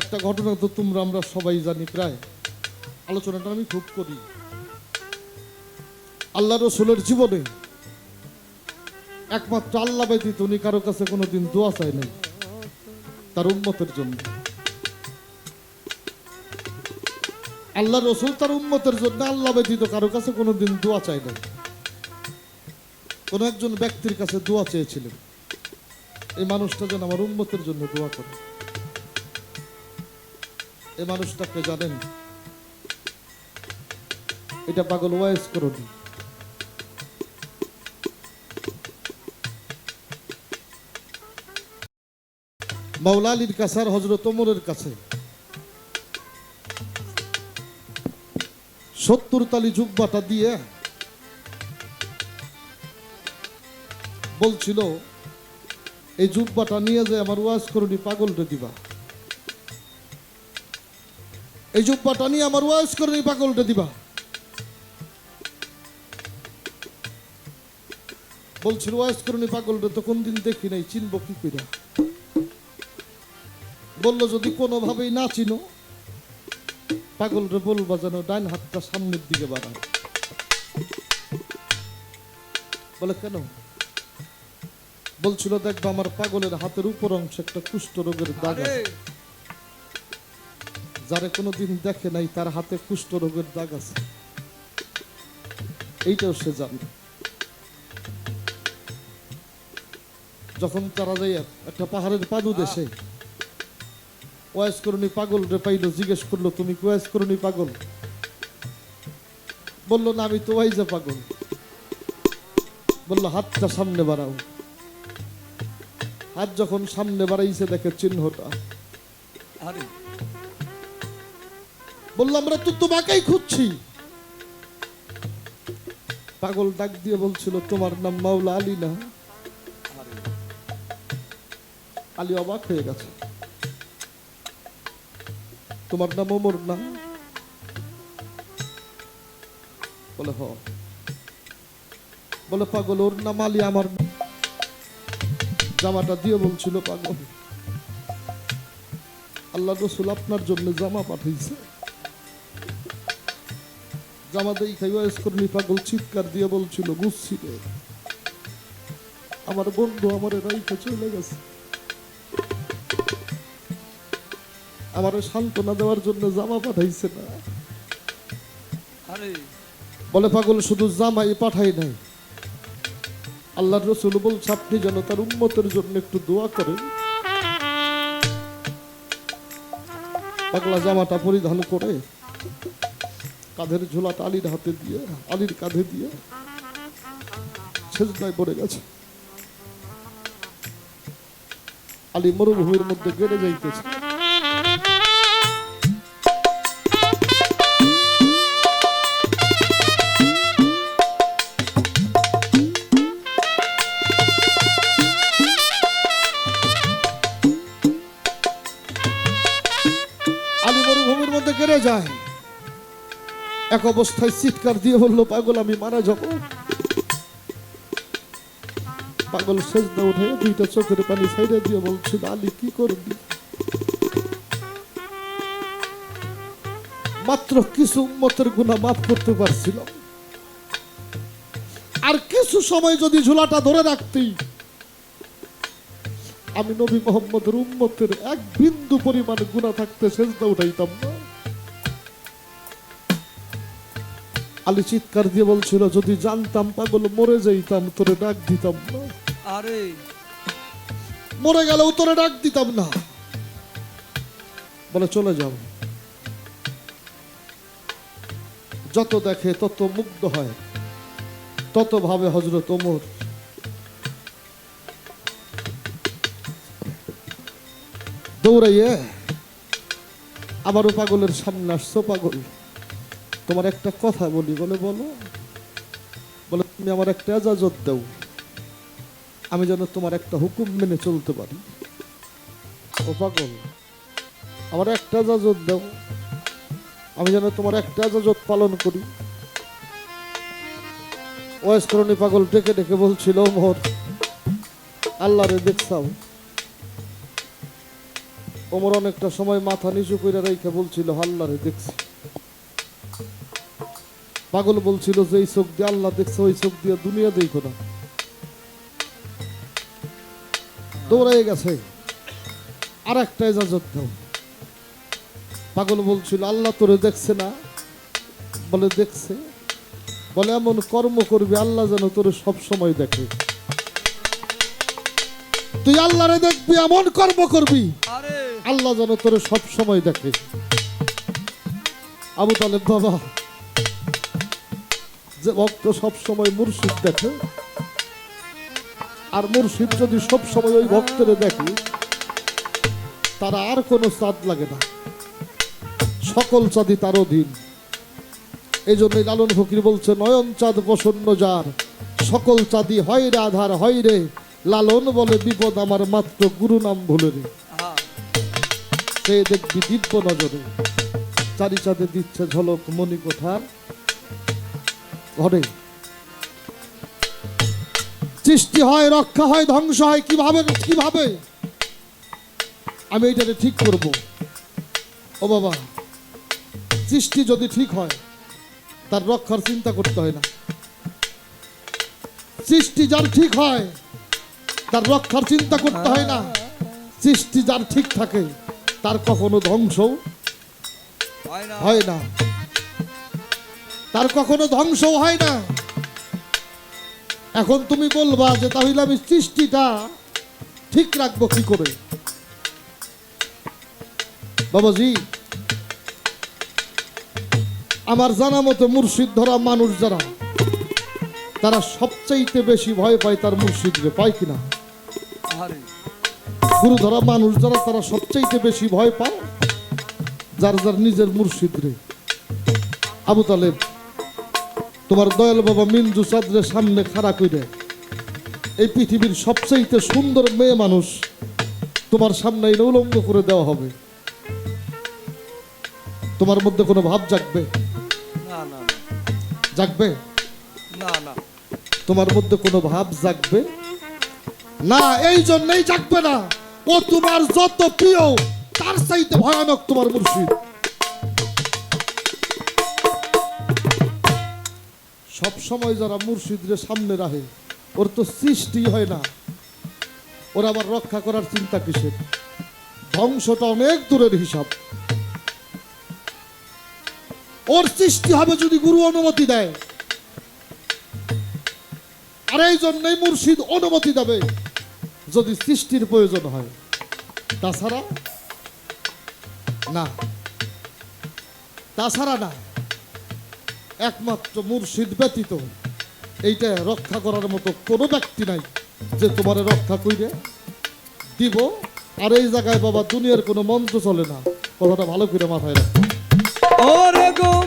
একটা ঘটনা তো তোমরা, আমরা সবাই জানি প্রায়। আলোচনাটা আমি খুব করি। আল্লাহ রসুলের জীবনে একমাত্র আল্লাহ ব্যতীত উনি কারও কাছে কোনোদিন দোয়া চায় নাই, তার উন্মতের জন্য। আল্লাহ রসুল তার উন্মতের জন্য আল্লাহ ব্যতীত কারও কাছে কোনোদিন দোয়া চায় নাই। কোন একজন ব্যক্তির কাছে দোয়া চেয়েছিলেন, এই মানুষটা যেন আমার উন্মতের জন্য দোয়া করে। এই মানুষটাকে জানেন। এটা পাগল ওয়াইস করনি। মাওলা আলীর কাছে আর হজরত ওমরের কাছে। সত্তর তালি জুব্বাটা দিয়ে বলছিল, এই জুব্বাটা নিয়ে যে আমার ওয়াজ করনি পাগলটা দিবা। এই জুব্বাটা নিয়ে আমার ওয়াজ করনি পাগলটা দিবা। বলছিল ওয়াজ করনি পাগলটা তো কোনদিন দেখি নাই, চিনবো কি কইরা। বলল, যদি কোনোভাবেই না চিনো পাগলরে বলবা যেন ডাইন হাতটা সামনের দিকে বাড়ায়। বলে, কেন? বলছিল, দেখবা আমার পাগলের হাতের উপর অংশে একটা কুষ্ঠ রোগের দাগ আছে। যারে কোনোদিন দেখে নাই তার হাতে কুষ্ঠ রোগের দাগ আছে। এইটাও সে জানে। যখন তারা যাই একটা পাহাড়ের পাদু দেশে করুনি পাগল রে পাইলো জিজ্ঞেস করল তুমি করুনি পাগল? বলল না আমি তো ওয়াইজে পাগল। বলল হাতটা সামনে বাড়াও। হাত যখন সামনে বাড়াইছে দেখে চিহ্নটা। আরে বলল আমরা তো তোমাকেই খুঁজছি। পাগল ডাক দিয়ে বলছিল তোমার নাম মাওলা আলী না? আলী অবাক হয়ে গেছে। তোমার নাম ওমর না? বলে হ। বলে পাগল ওর নাম আলী আমার জামাটা দিয়ে বলছিল পাগল। আল্লাহ রসুল আপনার জন্য জামা পাঠাইছে জামা দেই খাইবা কর্মী পাগল চিৎকার দিয়ে বলছিল বুঝছি আমার বন্ধু আমার রাইখে চলে গেছে। আমার সান্ত্বনা দেওয়ার জন্য জামা পাঠাইছে না। বলে পাগল শুধু জামাই পাঠাই নাই। আল্লাহ রসুল বলছে আপনি যেন তার উন্মতের জন্য একটু দোয়া করেন। পাগলা জামাটা পরিধান করে কাঁধের ঝোলাটা আলির হাতে দিয়ে, আলির কাঁধে দিয়ে ছেজনায় পড়ে গেছে। আলী মরুভূমির মধ্যে গেড়ে যাইতেছে। এক অবস্থায় চিৎকার দিয়ে বলল, পাগল, আমি মারা যাব। পাগল সেজদা উঠে দুইটা চোখের পানি সাইডে দিয়ে বলছিল আলী, কি করবি? মাত্র কিছু উন্মতের গুণা মাফ করতে পারছিলাম। আর কিছু সময় যদি ঝোলাটা ধরে রাখতেই, আমি নবী মোহাম্মদের উম্মতের এক বিন্দু পরিমাণ গুণা থাকতে সেজদা উঠাইতাম না। আলী চিৎকার দিয়ে বলছিল যদি জানতাম পাগল মরে যাইতাম তোরে ডাক দিতাম না। আরে। মরে গেলেও তোরে ডাক দিতাম না। বলে চলে যাও। যত দেখে তত মুগ্ধ হয় তত ভাবে হজরত ওমর। দৌড়াইয়ে আবারও পাগলের সামনে আসছো পাগল। তোমার একটা কথা বলি, বলে, বলো। বলে, তুমি আমার একটা এজাজত দাও। আমি যেন তোমার একটা হুকুম মেনে চলতে পারি। ও পাগল, আমার একটা এজাজত দাও। আমি যেন তোমার একটা এজাজত পালন করি। ওয়েস্করণী পাগল ডেকে ডেকে বলছিল মোহর আল্লাহরে দেখছাও ওমর অনেকটা সময় মাথা নিচু করে রেখে বলছিল আল্লাহ রে দেখছি পাগল বলছিল যে এই চোখ দিয়ে আল্লাহ দেখছে ওই চোখ দিয়ে দুনিয়া দেখো না। দৌড়াই গেছে। আর একটা এজাজত দাও। পাগল বলছিল আল্লাহ তোরে দেখছে না। বলে দেখছে। বলে এমন কর্ম করবি আল্লাহ যেন তোরে সব সময় দেখে। তুই আল্লাহরে দেখবি এমন কর্ম করবি আরে। আল্লাহ যেন তোরে সব সময় দেখে। আবু তালেব বাবা যে ভক্ত সব সময় মুর্শিদ দেখে, আর মুর্শিদ যদি সব সময় ওই ভক্তরে দেখে, তারা আর কোনো চাঁদ লাগে না। সকল চাঁদই তার অধীন। এই জন্যই লালন ফকির বলছে, নয়ন চাঁদ প্রসন্ন যার, সকল চাঁদি হয় রে আধার, হয় রে। লালন বলে বিপদ আমার মাত্র, গুরু নাম ভুলে রে। সে দেখবি দিব্য নজরে, চারি চাঁদে দিচ্ছে ঝলক মণি কোঠার। ঘরে সৃষ্টি হয় রক্ষা হয় ধ্বংস হয় কীভাবে কীভাবে? আমি এইটাকে ঠিক করব। ও বাবা সৃষ্টি যদি ঠিক হয় তার রক্ষার চিন্তা করতে হয় না। সৃষ্টি যার ঠিক হয় তার রক্ষার চিন্তা করতে হয় না। সৃষ্টি যার ঠিক থাকে তার কখনো ধ্বংস হয় না। হয় না। তার কখনো ধ্বংস হয় না। এখন তুমি বলবা যে তাহলে আমি সৃষ্টিটা ঠিক রাখব কি করে? বাবাজি আমার জানা মতো মুর্শিদ ধরা মানুষ যারা তারা সবচাইতে বেশি ভয় পায় তার মুর্শিদরে পায় কিনা গুরু ধরা মানুষ যারা তারা সবচাইতে বেশি ভয় পায় যার যার নিজের মুর্শিদ রে আবু তালেব তোমার দয়াল বাবা মিঞ্জু চাঁদের সামনে খাড়া কইরে এই পৃথিবীর সবচাইতে সুন্দর মেয়ে মানুষ তোমার সামনে এনে উলঙ্গ করে দেওয়া হবে। তোমার মধ্যে কোনো ভাব জাগবে? না না। জাগবে? না না। তোমার মধ্যে কোনো ভাব জাগবে? না এই জন্যই জাগবে না। ও তোমার যত প্রিয় তার চাইতে ভয়ানক তোমার মুর্শিদ। সব সময় যারা মুর্শিদরে সামনে রাখে, ওর তো সৃষ্টি হয় না। ওর আবার রক্ষা করার চিন্তা কিসের? ধ্বংসটা অনেক দূরের হিসাব। ওর সৃষ্টি হবে যদি গুরু অনুমতি দেয়। আর এই জন্যই মুর্শিদ অনুমতি দেবে, যদি সৃষ্টির প্রয়োজন হয়। তাছাড়া না। তাছাড়া না। একমাত্র মুর্শিদ ব্যতীত। এইটা রক্ষা করার মতো কোনো ব্যক্তি নাই যে তোমার রক্ষা কইরে দিব। আর এই জায়গায় বাবা দুনিয়ার কোনো মন্ত্র চলে না। কথাটা ভালো করে মাথায় রাখো।